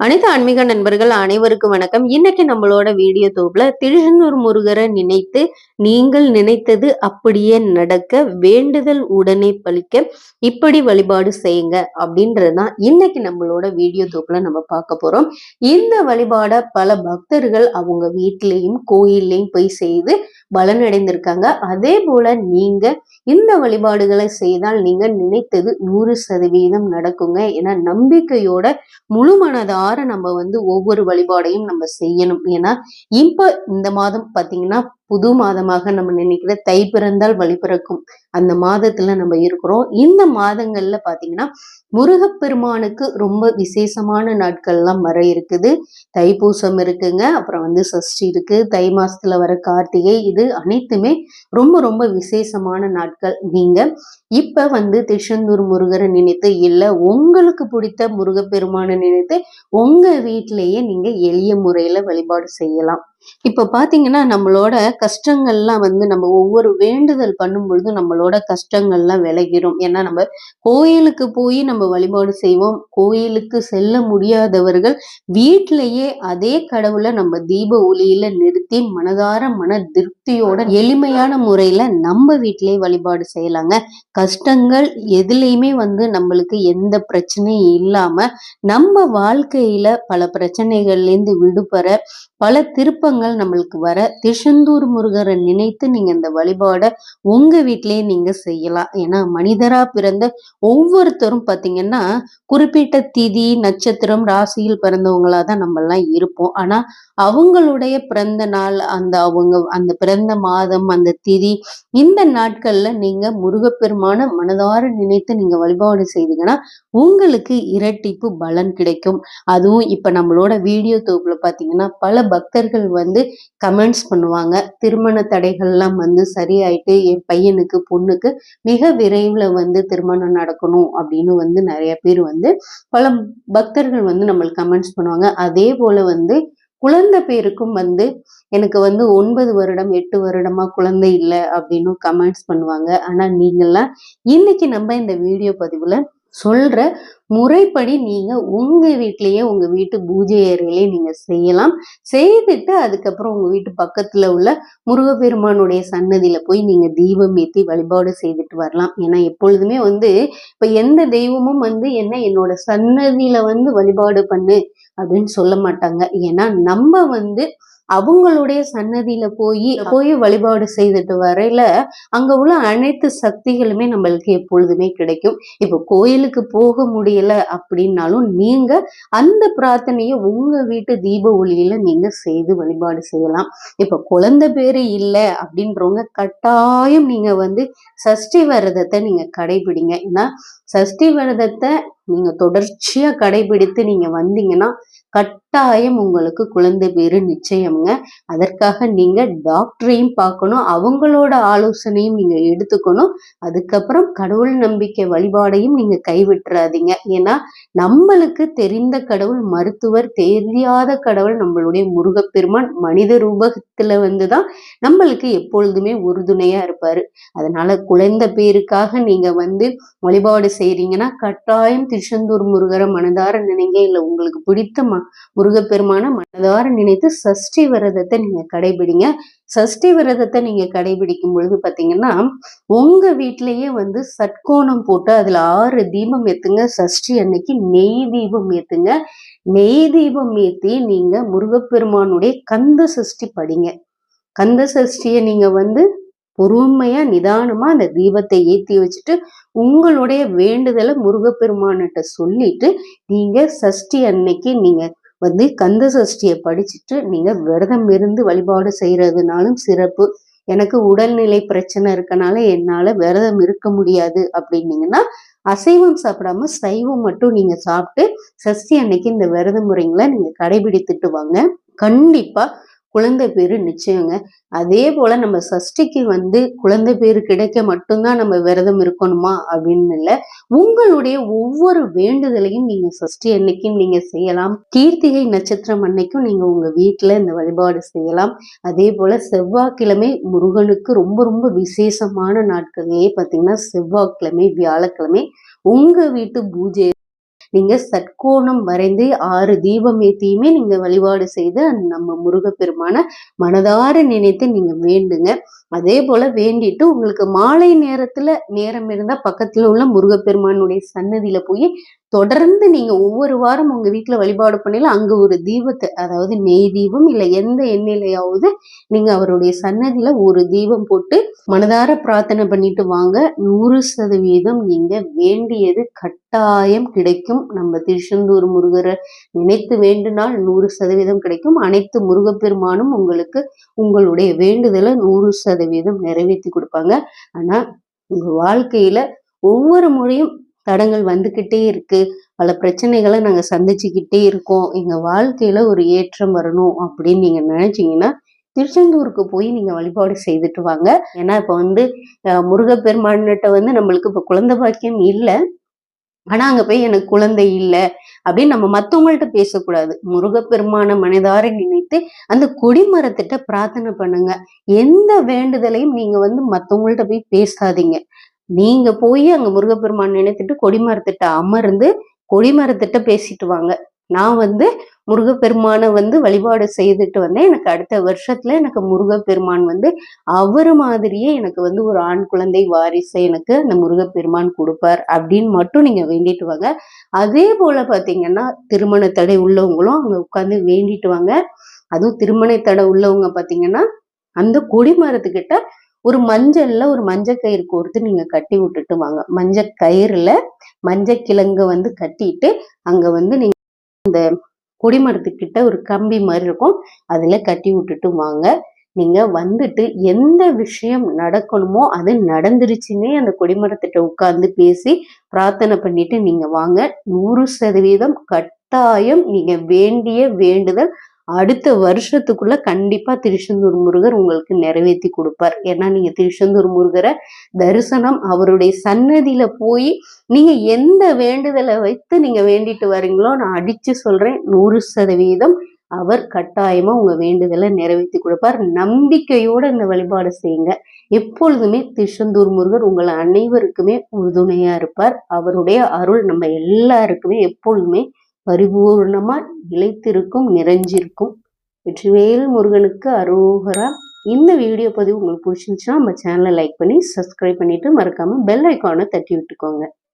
அனைத்து ஆன்மீக நண்பர்கள் அனைவருக்கும் வணக்கம். இன்னைக்கு நம்மளோட வீடியோ தொகுப்புல திருச்செந்தூர் முருகரை நினைத்து நீங்கள் நினைத்தது அப்படியே நடக்க வேண்டுதல் உடனே பழிக்க இப்படி வழிபாடு செய்யுங்க அப்படின்றதுதான் இன்னைக்கு நம்மளோட வீடியோ தொகுப்புல நம்ம பார்க்க போறோம். இந்த வழிபாட பல பக்தர்கள் அவங்க வீட்லேயும் கோயில்லையும் போய் செய்து பலனடைந்திருக்காங்க அதே போல நீங்க இந்த வழிபாடுகளை செய்தால் நீங்க நினைத்தது நூறு சதவீதம் நடக்குங்க. ஏன்னா நம்பிக்கையோட முழு மனதார நம்ம வந்து ஒவ்வொரு வழிபாடையும் நம்ம செய்யணும். ஏன்னா இப்ப இந்த மாதம் பாத்தீங்கன்னா புது மாதமாக நம்ம நினைக்கிற தை பிறந்தால் வழி பிறக்கும். அந்த மாதத்துல நம்ம இருக்கிறோம். இந்த மாதங்கள்ல பாத்தீங்கன்னா முருகப்பெருமானுக்கு ரொம்ப விசேஷமான நாட்கள்லாம் வர இருக்குது. தைப்பூசம் இருக்குங்க அப்புறம் வந்து சஷ்டி இருக்கு தை மாசத்துல வர கார்த்திகை இது அனைத்துமே ரொம்ப ரொம்ப விசேஷமான நாட்கள். நீங்க இப்ப வந்து திருச்செந்தூர் முருகரை நினைத்து இல்ல உங்களுக்கு பிடித்த முருகப்பெருமானை நினைத்து உங்க வீட்டிலேயே நீங்க எளிய முறையில வழிபாடு செய்யலாம். இப்ப பாத்தீங்கன்னா நம்மளோட கஷ்டங்கள்லாம் வந்து நம்ம ஒவ்வொரு வேண்டுதல் பண்ணும் பொழுது நம்மளோட கஷ்டங்கள்லாம் விலகிரும். ஏன்னா நம்ம கோயிலுக்கு போய் நம்ம வழிபாடு செய்வோம். கோயிலுக்கு செல்ல முடியாதவர்கள் வீட்டிலேயே அதே கடவுளை நம்ம தீப ஒளியில நிறுத்தி மனதார மன திருப்தியோட எளிமையான முறையில நம்ம வீட்டிலேயே வழிபாடு செய்யலாங்க. கஷ்டங்கள் எதுலேயுமே வந்து நம்மளுக்கு எந்த பிரச்சனையும் இல்லாம நம்ம வாழ்க்கையில பல பிரச்சனைகள்லேருந்து விடுபெற பல திருப்பங்கள் நம்மளுக்கு வர திருச்செந்தூர் முருகரை நினைத்து நீங்க இந்த வழிபாடை உங்க வீட்டிலேயே நீங்க செய்யலாம். ஏன்னா மனிதரா பிறந்த ஒவ்வொருத்தரும் பாத்தீங்கன்னா குறிப்பிட்ட திதி நட்சத்திரம் ராசியில் பிறந்தவங்களாக தான் நம்ம எல்லாம் இருப்போம். ஆனா அவங்களுடைய பிறந்த நாள் அந்த அவங்க அந்த பிறந்த மாதம் அந்த திதி இந்த நாட்கள்ல நீங்க முருகப்பெருமான மனதார நினைத்து நீங்க வழிபாடு செய்தீங்கன்னா உங்களுக்கு இரட்டிப்பு பலன் கிடைக்கும். அதுவும் இப்ப நம்மளோட வீடியோ தொகுப்புல பாத்தீங்கன்னா பல பக்தர்கள் வந்து கமெண்ட்ஸ் பண்ணுவாங்க. திருமண தடைகள்லாம் வந்து சரியாயிட்டு என் பையனுக்கு பொண்ணுக்கு மிக விரைவில் வந்து திருமணம் நடக்கணும் அப்படின்னு வந்து நிறைய பேர் வந்து பல பக்தர்கள் வந்து நம்மளுக்கு கமெண்ட்ஸ் பண்ணுவாங்க. அதே போல வந்து குழந்தை பேருக்கும் வந்து எனக்கு வந்து ஒன்பது வருடம் எட்டு வருடமா குழந்தை இல்லை அப்படின்னு கமெண்ட்ஸ் பண்ணுவாங்க. ஆனால் நீங்கள்லாம் இன்னைக்கு நம்ம இந்த வீடியோ பதிவில் சொல்ற முறைப்படி நீங்க உங்க வீட்லயே உங்க வீட்டு பூஜை அறையிலே நீங்க செய்யலாம். செய்துட்டு அதுக்கப்புறம் உங்க வீட்டு பக்கத்துல உள்ள முருகப்பெருமானுடைய சன்னதியில போய் நீங்க தீபம் ஏற்றி வழிபாடு செய்துட்டு வரலாம். ஏன்னா எப்பொழுதுமே வந்து இப்ப எந்த தெய்வமும் வந்து என்ன என்னோட சன்னதியில வந்து வழிபாடு பண்ணு அப்படின்னு சொல்ல மாட்டாங்க. ஏன்னா நம்ம வந்து அவங்களுடைய சன்னதியில போய் போய் வழிபாடு செய்துட்டு வரையில அங்க உள்ள அனைத்து சக்திகளுமே நம்மளுக்கு எப்பொழுதுமே கிடைக்கும். இப்ப கோயிலுக்கு போக முடியல அப்படின்னாலும் நீங்க அந்த பிரார்த்தனையை உங்க வீட்டு தீப ஒளியில நீங்க செய்து வழிபாடு செய்யலாம். இப்ப குழந்தை பேரு இல்லை அப்படின்றவங்க கட்டாயம் நீங்க வந்து சஷ்டி விரதத்தை நீங்க கடைபிடிங்க. ஏன்னா சஷ்டி விரதத்தை நீங்க தொடர்ச்சியா கடைபிடித்து நீங்க வந்தீங்கன்னா கட்டாயம் உங்களுக்கு குழந்தை பேரு நிச்சயம்ங்க. அதற்காக நீங்க டாக்டரையும் பார்க்கணும் அவங்களோட ஆலோசனையும் நீங்க எடுத்துக்கணும். அதுக்கப்புறம் கடவுள் நம்பிக்கை வழிபாடையும் நீங்க கைவிட்டுறாதீங்க. ஏன்னா நம்மளுக்கு தெரிந்த கடவுள் மருத்துவர் தெரியாத கடவுள் நம்மளுடைய முருகப்பெருமான் மனித ரூபத்துல வந்துதான் நம்மளுக்கு எப்பொழுதுமே உறுதுணையா இருப்பாரு. அதனால குழந்தை பேருக்காக நீங்க வந்து வழிபாடு செய்றீங்கன்னா கட்டாயம் திருச்செந்தூர் முருகரை மனதார நினைங்க. இல்லை உங்களுக்கு பிடித்த ம முருகப்பெருமான மனதார நினைத்து சஷ்டி விரதத்தை நீங்க கடைபிடிங்க. சஷ்டி விரதத்தை நீங்க கடைபிடிக்கும் பொழுது பாத்தீங்கன்னா உங்க வீட்டிலேயே வந்து சட்கோணம் போட்டு அதுல ஆறு தீபம் ஏத்துங்க. சஷ்டி அன்னைக்கு நெய் தீபம் ஏத்துங்க. நெய் தீபம் ஏத்தி நீங்க முருகப்பெருமானுடைய கந்த சஷ்டி படிங்க. கந்த சஷ்டியை நீங்க வந்து பொறுமையா நிதானமா அந்த தீபத்தை ஏத்தி வச்சுட்டு உங்களுடைய வேண்டுதலை முருகப்பெருமான்கிட்ட சொல்லிட்டு நீங்க சஷ்டி அன்னைக்கு நீங்க வந்து கந்த சஷ்டியை படிச்சுட்டு நீங்கள் விரதம் இருந்து வழிபாடு செய்கிறதுனாலும் சிறப்பு. எனக்கு உடல்நிலை பிரச்சனை இருக்கனால என்னால் விரதம் இருக்க முடியாது அப்படின்னீங்கன்னா அசைவம் சாப்பிடாம சைவம் மட்டும் நீங்கள் சாப்பிட்டு சஷ்டி அன்னைக்கு இந்த விரத முறைங்களை நீங்கள் கடைபிடித்துட்டு வாங்க. கண்டிப்பாக குழந்தை பேர் நிச்சயங்க. அதே போல நம்ம சஷ்டிக்கு வந்து குழந்தை பேர் கிடைக்க மட்டும்தான் நம்ம விரதம் இருக்கணுமா அப்படின்னு இல்லை. உங்களுடைய ஒவ்வொரு வேண்டுதலையும் நீங்க சஷ்டி அன்னைக்கும் நீங்க செய்யலாம். கீர்த்திகை நட்சத்திரம் அன்னைக்கும் நீங்க உங்க வீட்டில் இந்த வழிபாடு செய்யலாம். அதே போல செவ்வாய்க்கிழமை முருகனுக்கு ரொம்ப ரொம்ப விசேஷமான நாட்களே பார்த்தீங்கன்னா செவ்வாய்க்கிழமை வியாழக்கிழமை உங்க வீட்டு பூஜை நீங்க சட்கோணம் வரைந்து ஆறு தீபம் ஏத்தியுமே நீங்க வழிபாடு செய்து நம்ம முருகப்பெருமான மனதார நினைத்து நீங்க வேண்டுங்க. அதே போல வேண்டிட்டு உங்களுக்கு மாலை நேரத்துல நேரம் இருந்தா பக்கத்துல உள்ள முருகப்பெருமானுடைய சன்னதியில போய் தொடர்ந்து நீங்க ஒவ்வொரு வாரம் உங்க வீட்டுல வழிபாடு பண்ணல அங்க ஒரு தீபத்தை அதாவது நெய் தீபம் இல்ல எந்த எண்ணெயிலையாவது நீங்க அவருடைய சன்னதியில ஒரு தீபம் போட்டு மனதார பிரார்த்தனை பண்ணிட்டு வாங்க. நூறு சதவீதம் நீங்க வேண்டியது கட்டாயம் கிடைக்கும். நம்ம திருச்செந்தூர் முருகரை நினைத்து வேண்டுனால் நூறு சதவீதம் கிடைக்கும். அனைத்து முருகப்பெருமானும் உங்களுக்கு உங்களுடைய வேண்டுதலை நூறு சதவீதம் நிறைவேற்றி கொடுப்பாங்க. ஆனா உங்க வாழ்க்கையில ஒவ்வொரு முறையும் தடங்கள் வந்துக்கிட்டே இருக்கு. பல பிரச்சனைகளை நாங்க சந்திச்சுக்கிட்டே இருக்கோம். எங்க வாழ்க்கையில ஒரு ஏற்றம் வரணும் அப்படின்னு நீங்க நினைச்சீங்கன்னா திருச்செந்தூருக்கு போய் நீங்க வழிபாடு செய்துட்டு வாங்க. ஏன்னா இப்ப வந்து முருகப்பெருமான்கிட்ட வந்து நம்மளுக்கு இப்ப குழந்தை பாக்கியம் இல்லை. ஆனா அங்க போய் எனக்கு குழந்தை இல்லை அப்படின்னு நம்ம மத்தவங்கள்ட்ட பேசக்கூடாது. முருகப்பெருமான மனிதாரை நினைத்து அந்த கொடிமரத்திட்ட பிரார்த்தனை பண்ணுங்க. எந்த வேண்டுதலையும் நீங்க வந்து மத்தவங்கள்ட்ட போய் பேசாதீங்க. நீங்க போய் அங்க முருகப்பெருமான் நினைத்துட்டு கொடிமரத்திட்ட அமர்ந்து கொடிமரத்திட்ட பேசிட்டு வாங்க. நான் வந்து முருகப்பெருமானை வந்து வழிபாடு செய்துட்டு வந்தேன். எனக்கு அடுத்த வருஷத்துல எனக்கு முருகப்பெருமான் வந்து அவர் மாதிரியே எனக்கு வந்து ஒரு ஆண் குழந்தை வாரிசை எனக்கு அந்த முருகப்பெருமான் கொடுப்பார் அப்படின்னு மட்டும் நீங்க வேண்டிட்டு வாங்க. அதே போல பாத்தீங்கன்னா திருமண தடை உள்ளவங்களும் அங்க உட்காந்து வேண்டிட்டு வாங்க. அதுவும் திருமண தடை உள்ளவங்க பாத்தீங்கன்னா அந்த கொடிமரத்துக்கிட்ட ஒரு மஞ்சள்ல ஒரு மஞ்சள் கயிறு கோர்த்து நீங்க கட்டி விட்டுட்டு வாங்க. மஞ்சள் கயிறுல மஞ்சள் கிழங்கு வந்து கட்டிட்டு அங்க வந்து நீங்க அந்த கொடிமரத்துக்கிட்ட ஒரு கம்பி மாதிரி இருக்கும். அதில் கட்டி விட்டுட்டு வாங்க. நீங்கள் வந்துட்டு எந்த விஷயம் நடக்கணுமோ அது நடந்துருச்சுன்னே அந்த கொடிமரத்திட்ட உட்காந்து பேசி பிரார்த்தனை பண்ணிட்டு நீங்கள் வாங்க. நூறு சதவீதம் கட்டாயம் நீங்கள் வேண்டிய வேண்டுதல் அடுத்த வருஷத்துக்குள்ள கண்டிப்பா திருச்செந்தூர் முருகர் உங்களுக்கு நிறைவேற்றி கொடுப்பார். ஏன்னா நீங்க திருச்செந்தூர் முருகரை தரிசனம் அவருடைய சன்னதியில போய் நீங்க எந்த வேண்டுதலை வைத்து நீங்க வேண்டிட்டு வரீங்களோ நான் அடிச்சு சொல்றேன் நூறு சதவீதம் அவர் கட்டாயமா உங்க வேண்டுதலை நிறைவேற்றி கொடுப்பார். நம்பிக்கையோட இந்த வழிபாடு செய்யுங்க. எப்பொழுதுமே திருச்செந்தூர் முருகர் உங்கள் அனைவருக்குமே உறுதுணையா இருப்பார். அவருடைய அருள் நம்ம எல்லாருக்குமே எப்பொழுதுமே பரிபூர்ணமா நிலைத்திருக்கும் நிறைஞ்சிருக்கும். வெற்றிவேல் முருகனுக்கு அரோகரா. இந்த வீடியோ பதிவு உங்களுக்கு பிடிச்சிருந்துச்சுன்னா நம்ம சேனலை லைக் பண்ணி சப்ஸ்கிரைப் பண்ணிட்டு மறக்காம பெல் ஐக்கானை தட்டி விட்டுக்கோங்க.